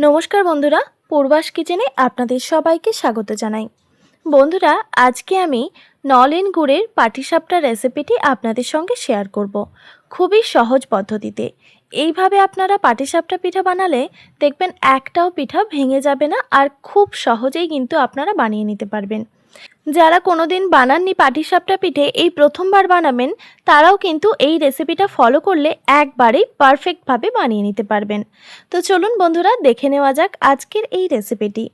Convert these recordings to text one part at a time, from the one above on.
নমস্কার বন্ধুরা, পূর্বাস কিচেনে আপনাদের সবাইকে স্বাগত জানাই। বন্ধুরা, আজকে আমি নলেন গুড়ের পাটিসাপটা রেসিপিটি আপনাদের সঙ্গে শেয়ার করব। খুবই সহজ পদ্ধতিতে। এইভাবে আপনারা পাটিসাপটা পিঠা বানালে দেখবেন একটাও পিঠা ভেঙে যাবে না আর খুব সহজেই কিন্তু আপনারা বানিয়ে নিতে পারবেন। যারা কোনোদিন বানাননি পাটিসাপটা পিঠে এই প্রথমবার বানাবেন, তারাও কিন্তু এই রেসিপিটা ফলো করলে একবারেই পারফেক্টভাবে বানিয়ে নিতে পারবেন। তো চলুন বন্ধুরা, দেখে নেওয়া যাক আজকের এই রেসিপিটি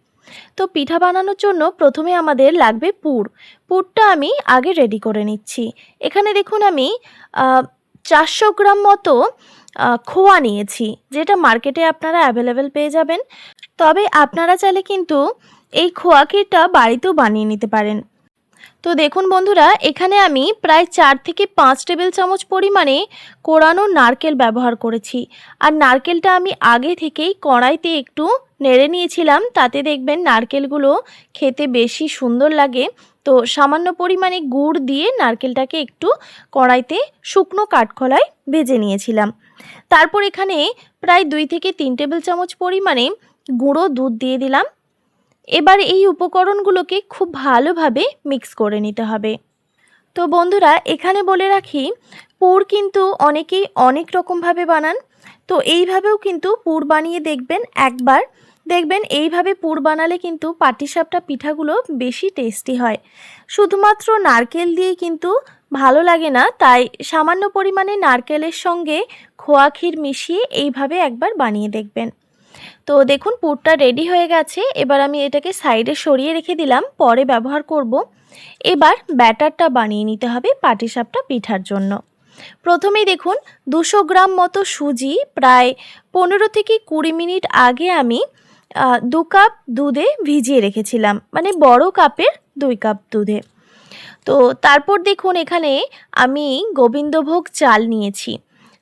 তো পিঠা বানানোর জন্য প্রথমে আমাদের লাগবে পুর। পুরটা আমি আগে রেডি করে নিচ্ছি। এখানে দেখুন আমি চারশো গ্রাম মতো খোয়া নিয়েছি, যেটা মার্কেটে আপনারা অ্যাভেলেবেল পেয়ে যাবেন। তবে আপনারা চাইলে কিন্তু এই খোয়া ক্ষীরটা বাড়িতেও বানিয়ে নিতে পারেন। তো দেখুন বন্ধুরা, এখানে আমি প্রায় চার থেকে পাঁচ টেবিল চামচ পরিমাণে কোরানো নারকেল ব্যবহার করেছি। আর নারকেলটা আমি আগে থেকেই কড়াইতে একটু নেড়ে নিয়েছিলাম, তাতে দেখবেন নারকেলগুলো খেতে বেশি সুন্দর লাগে। তো সামান্য পরিমাণে গুড় দিয়ে নারকেলটাকে একটু কড়াইতে শুকনো কাঠখোলায় ভেজে নিয়েছিলাম। তারপর এখানে প্রায় দুই থেকে তিন টেবিল চামচ পরিমাণে গুঁড়ো দুধ দিয়ে দিলাম। এবার এই উপকরণগুলোকে খুব ভালোভাবে মিক্স করে নিতে হবে। তো বন্ধুরা, এখানে বলে রাখি, পুর কিন্তু অনেকেই অনেক রকমভাবে বানান। তো এইভাবেও কিন্তু পুর বানিয়ে দেখবেন একবার। দেখবেন এইভাবে পুর বানালে কিন্তু পাটিসাপটা পিঠাগুলো বেশি টেস্টি হয়। শুধুমাত্র নারকেল দিয়ে কিন্তু ভালো লাগে না, তাই সামান্য পরিমাণে নারকেলের সঙ্গে খোয়া ক্ষীর মিশিয়ে এইভাবে একবার বানিয়ে দেখবেন। তো দেখুন, পুরটা রেডি হয়ে গেছে। এবার আমি এটাকে সাইডে সরিয়ে রেখে দিলাম। পরে ব্যবহার করব। এবার ব্যাটারটা বানিয়ে নিতে হবে পাটিসাপটা পিঠার জন্য। প্রথমেই দেখুন, দুশো গ্রাম মতো সুজি প্রায় পনেরো থেকে কুড়ি মিনিট আগে আমি দু কাপ দুধে ভিজিয়ে রেখেছিলাম। মানে বড় কাপের দুই কাপ দুধে। তো তারপর দেখুন, এখানে আমি গোবিন্দভোগ চাল নিয়েছি।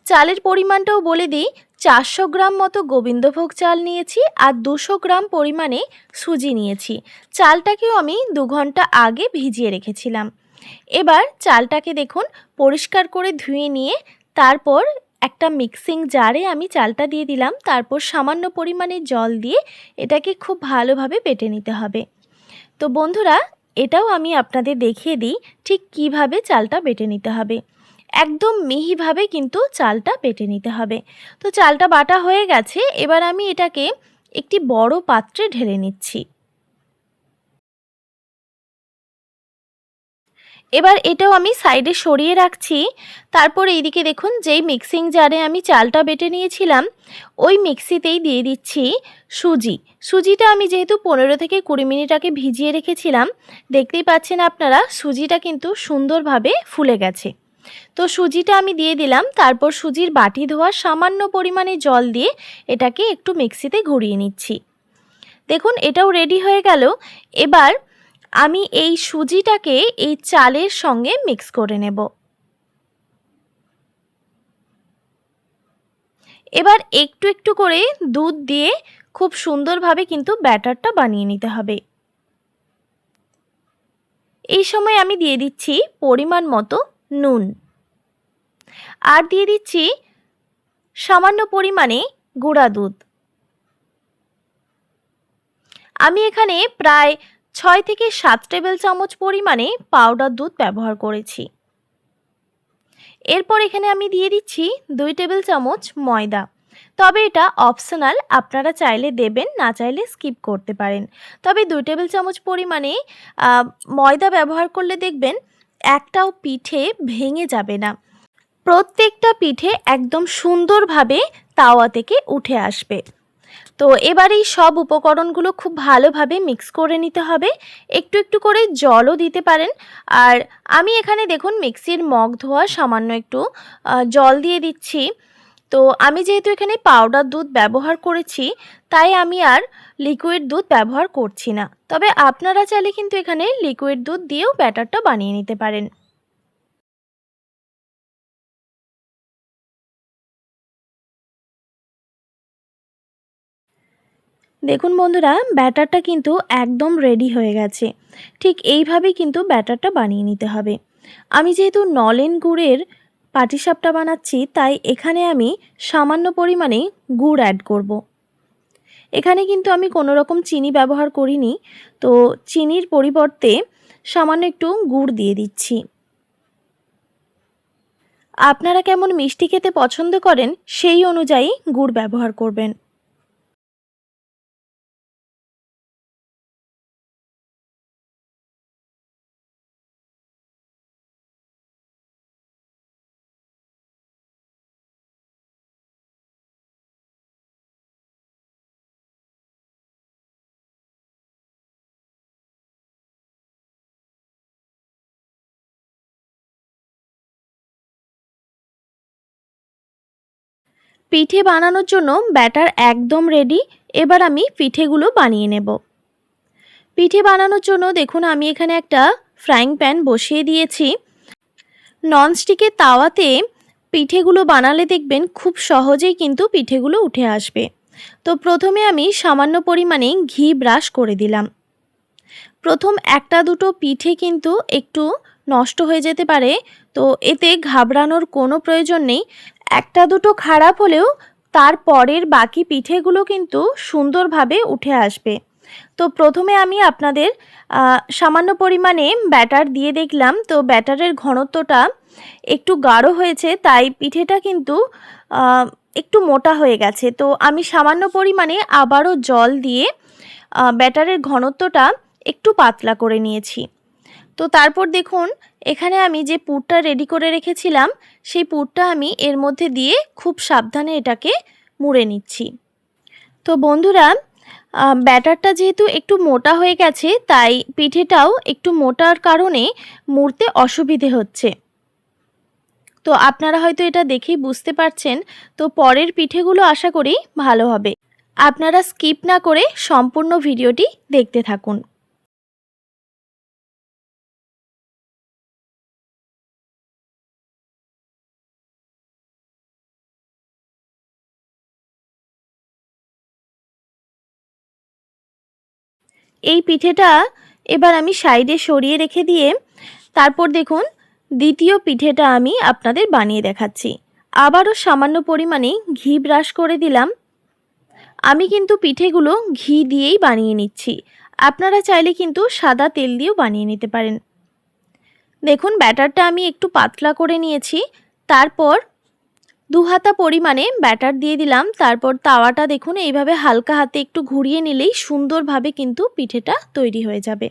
চালের পরিমাণটাও বলে দিই চারশো গ্রাম মতো গোবিন্দভোগ চাল নিয়েছি আর দুশো গ্রাম পরিমাণে সুজি নিয়েছি। চালটাকেও আমি দু ঘণ্টা আগে ভিজিয়ে রেখেছিলাম। এবার চালটাকে দেখুন, পরিষ্কার করে ধুয়ে নিয়ে তারপর একটা মিক্সিং জারে আমি চালটা দিয়ে দিলাম। তারপর সামান্য পরিমাণে জল দিয়ে এটাকে খুব ভালোভাবে বেটে নিতে হবে। তো বন্ধুরা, এটাও আমি আপনাদের দেখিয়ে দিই ঠিক কীভাবে চালটা বেটে নিতে হবে। একদম মিহিভাবে কিন্তু চালটা বেটে নিতে হবে। তো চালটা বাটা হয়ে গেছে, এবার আমি এটাকে একটি বড় পাত্রে ঢেলে নিচ্ছি। এবার এটাও আমি সাইডে সরিয়ে রাখছি। তারপর এইদিকে দেখুন, যেই মিক্সিং জারে আমি চালটা বেটে নিয়েছিলাম, ওই মিক্সিতেই দিয়ে দিচ্ছি সুজি। সুজিটা আমি যেহেতু পনেরো থেকে কুড়ি মিনিট আগে ভিজিয়ে রেখেছিলাম, দেখতেই পাচ্ছেন আপনারা, সুজিটা কিন্তু সুন্দরভাবে ফুলে গেছে। তো সুজিটা আমি দিয়ে দিলাম। তারপর সুজির বাটি ধোয়ার সামান্য পরিমাণে জল দিয়ে এটাকে একটু মিক্সিতে ঘুরিয়ে নিচ্ছি। দেখুন, এটাও রেডি হয়ে গেল। এবার আমি এই সুজিটাকে এই চালের সঙ্গে মিক্স করে নেব। এবার একটু একটু করে দুধ দিয়ে খুব সুন্দরভাবে কিন্তু ব্যাটারটা বানিয়ে নিতে হবে। এই সময় আমি দিয়ে দিচ্ছি পরিমাণ মতো নুন। আর দিয়ে দিচ্ছি সামান্য পরিমাণে গুঁড়া দুধ। আমি এখানে প্রায় ছয় থেকে সাত টেবিল চামচ পরিমাণে পাউডার দুধ ব্যবহার করেছি। এরপর এখানে আমি দিয়ে দিচ্ছি দুই টেবিল চামচ ময়দা। তবে এটা অপশনাল, আপনারা চাইলে দেবেন, না চাইলে স্কিপ করতে পারেন। তবে দুই টেবিল চামচ পরিমাণে ময়দা ব্যবহার করলে দেখবেন একটাও পিঠে ভেঙে যাবে না। প্রত্যেকটা পিঠে একদম সুন্দরভাবে তাওয়া থেকে উঠে আসবে। তো এবার এই সব উপকরণগুলো খুব ভালোভাবে মিক্স করে নিতে হবে। একটু একটু করে জলও দিতে পারেন। আর আমি এখানে দেখুন মিক্সির মগ ধোয়া সামান্য একটু জল দিয়ে দিচ্ছি। তো আমি যেহেতু এখানে পাউডার দুধ ব্যবহার করেছি, তাই আমি আর লিকুইড দুধ ব্যবহার করছি না। তবে আপনারা চাইলে কিন্তু এখানে লিকুইড দুধ দিয়েও ব্যাটারটা বানিয়ে নিতে পারেন। দেখুন বন্ধুরা, ব্যাটারটা কিন্তু একদম রেডি হয়ে গেছে। ঠিক এইভাবেই কিন্তু ব্যাটারটা বানিয়ে নিতে হবে। আমি যেহেতু নলেন গুড়ের পাটিসাপটা বানাচ্ছি, তাই এখানে আমি সামান্য পরিমাণে গুড় অ্যাড করব। এখানে কিন্তু আমি কোনো রকম চিনি ব্যবহার করিনি, তো চিনির পরিবর্তে সামান্য একটু গুড় দিয়ে দিচ্ছি আপনারা কেমন মিষ্টি খেতে পছন্দ করেন, সেই অনুযায়ী গুড় ব্যবহার করবেন পিঠে বানানোর জন্য ব্যাটার একদম রেডি এবার আমি পিঠেগুলো বানিয়ে নেব। পিঠে বানানোর জন্য দেখুন আমি এখানে একটা ফ্রাইং প্যান বসিয়ে দিয়েছি। ননস্টিকের তাওয়াতে পিঠেগুলো বানালে দেখবেন খুব সহজেই কিন্তু পিঠেগুলো উঠে আসবে। তো প্রথমে আমি সামান্য পরিমাণে ঘি ব্রাশ করে দিলাম। প্রথম একটা দুটো পিঠে কিন্তু একটু নষ্ট হয়ে যেতে পারে। তো এতে ঘাবড়ানোর কোনো প্রয়োজন নেই। একটা দুটো খারাপ হলেও তার পরের বাকি পিঠেগুলো কিন্তু সুন্দরভাবে উঠে আসবে। তো প্রথমে আমি আপনাদের সামান্য পরিমাণে ব্যাটার দিয়ে দেখলাম। তো ব্যাটারের ঘনত্বটা একটু গাঢ় হয়েছে, তাই পিঠেটা কিন্তু একটু মোটা হয়ে গেছে। তো আমি সামান্য পরিমাণে আবারও জল দিয়ে ব্যাটারের ঘনত্বটা একটু পাতলা করে নিয়েছি। তো তারপর দেখুন এখানে আমি যে পুরটা রেডি করে রেখেছিলাম, সেই পুরটা আমি এর মধ্যে দিয়ে খুব সাবধানে এটাকে মুড়ে নিচ্ছি। তো বন্ধুরা ব্যাটারটা যেহেতু একটু মোটা হয়ে গেছে, তাই পিঠেটাও একটু মোটার কারণে মুড়তে অসুবিধে হচ্ছে। তো আপনারা হয়তো এটা দেখেই বুঝতে পারছেন, তো পরের পিঠেগুলো আশা করি ভালো হবে। আপনারা স্কিপ না করে সম্পূর্ণ ভিডিওটি দেখতে থাকুন। এই পিঠেটা এবার আমি সাইডে সরিয়ে রেখে দিয়ে তারপর দেখুন দ্বিতীয় পিঠেটা আমি আপনাদের বানিয়ে দেখাচ্ছি। আবারও সামান্য পরিমাণে ঘি ব্রাশ করে দিলাম। আমি কিন্তু পিঠেগুলো ঘি দিয়েই বানিয়ে নিচ্ছি। আপনারা চাইলে কিন্তু সাদা তেল দিয়েও বানিয়ে নিতে পারেন। দেখুন ব্যাটারটা আমি একটু পাতলা করে নিয়েছি। তারপর দু হাতা পরিমাণে ব্যাটার দিয়ে দিলাম। তারপর তাওয়াটা দেখুন, এইভাবে হালকা হাতে একটু ঘুরিয়ে নিলেই সুন্দরভাবে কিন্তু পিঠেটা তৈরি হয়ে যাবে।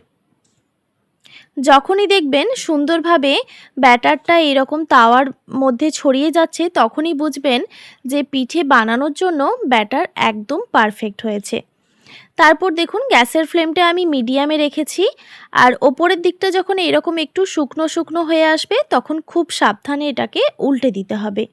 যখনই দেখবেন সুন্দরভাবে ব্যাটারটা এরকম তাওয়ার মধ্যে ছড়িয়ে যাচ্ছে, তখনই বুঝবেন যে পিঠে বানানোর জন্য ব্যাটার একদম পারফেক্ট হয়েছে। তারপর দেখুন, গ্যাসের ফ্লেমটা আমি মিডিয়ামে রেখেছি। আর ওপরের দিকটা যখন এরকম একটু শুকনো শুকনো হয়ে আসবে, তখন খুব সাবধানে এটাকে উল্টে দিতে হবে।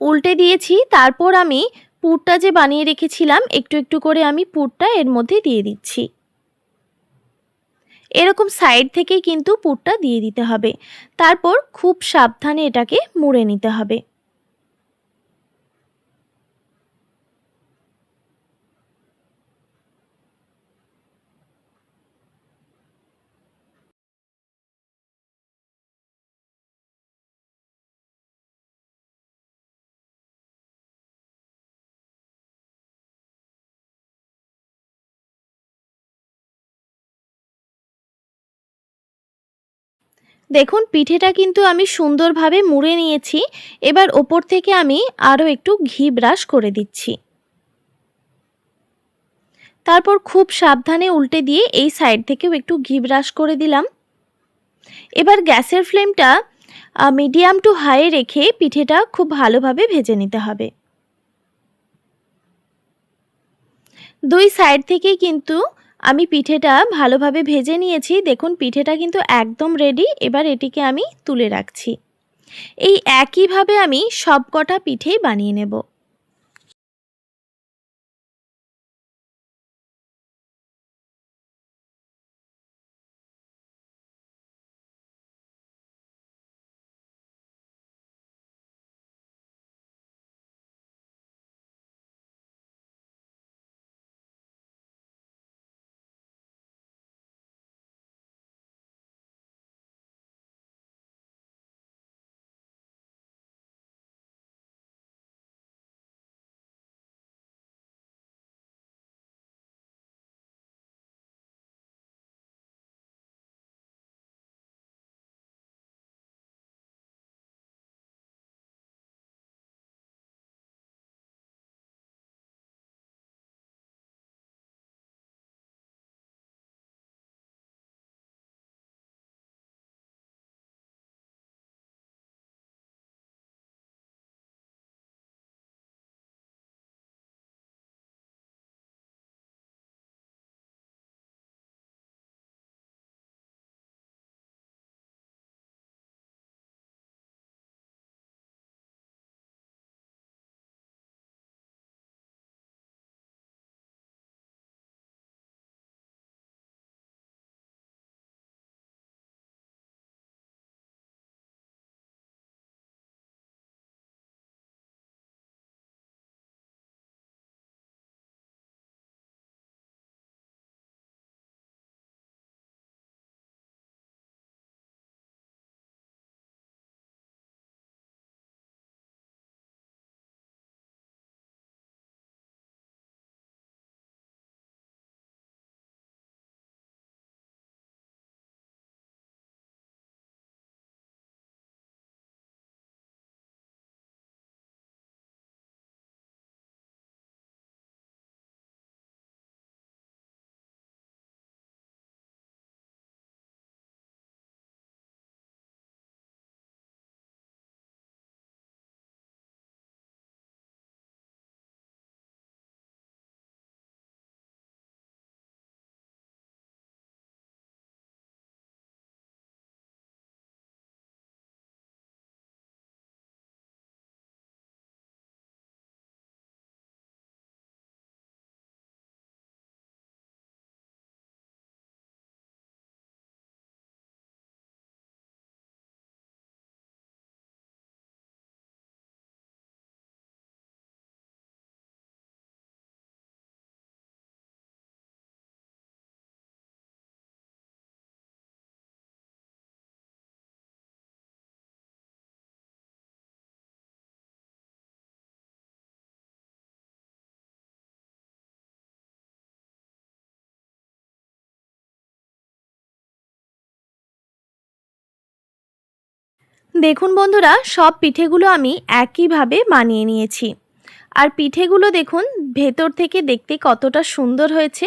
উল্টে দিয়েছি, তারপর আমি পুরটা যে বানিয়ে রেখেছিলাম, একটু একটু করে আমি পুরটা এর মধ্যে দিয়ে দিচ্ছি। এরকম সাইড থেকেই কিন্তু পুরটা দিয়ে দিতে হবে। তারপর খুব সাবধানে এটাকে মুড়ে নিতে হবে। দেখুন, পিঠেটা কিন্তু আমি সুন্দরভাবে মুড়ে নিয়েছি। এবার ওপর থেকে আমি আরও একটু ঘি ব্রাশ করে দিচ্ছি। তারপর খুব সাবধানে উল্টে দিয়ে এই সাইড থেকেও একটু ঘি ব্রাশ করে দিলাম। এবার গ্যাসের ফ্লেমটা মিডিয়াম টু হাই রেখে পিঠেটা খুব ভালোভাবে ভেজে নিতে হবে। দুই সাইড থেকেই কিন্তু আমি পিঠেটা ভালোভাবে ভেজে নিয়েছি। দেখুন, পিঠেটা কিন্তু একদম রেডি এবার এটিকে আমি তুলে রাখছি। এই একইভাবে আমি সবকটা পিঠেই বানিয়ে নেব। দেখুন বন্ধুরা, সব পিঠেগুলো আমি একইভাবে বানিয়ে নিয়েছি। আর পিঠেগুলো দেখুন, ভেতর থেকে দেখতে কতটা সুন্দর হয়েছে।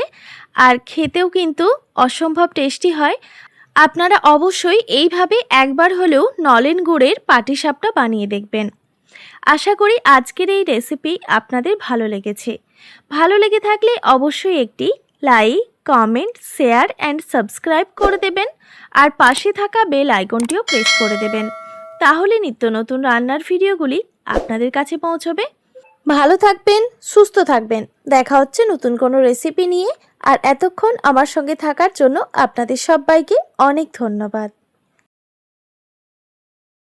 আর খেতেও কিন্তু অসম্ভব টেস্টি হয়। আপনারা অবশ্যই এইভাবে একবার হলেও নলেন গুড়ের পাটিসাপটা বানিয়ে দেখবেন। আশা করি আজকের এই রেসিপি আপনাদের ভালো লেগেছে। ভালো লেগে থাকলে অবশ্যই একটি like, comment, share, and subscribe করে দেবেন। আর পাশে থাকা বেল আইকনটিও প্রেস করে দেবেন। তাহলে নিত্য নতুন রান্নার ভিডিওগুলি আপনাদের কাছে পৌঁছবে। ভালো থাকবেন, সুস্থ থাকবেন। দেখা হচ্ছে নতুন কোনো রেসিপি নিয়ে। আর এতক্ষণ আমার সঙ্গে থাকার জন্য আপনাদের সবাইকে অনেক ধন্যবাদ।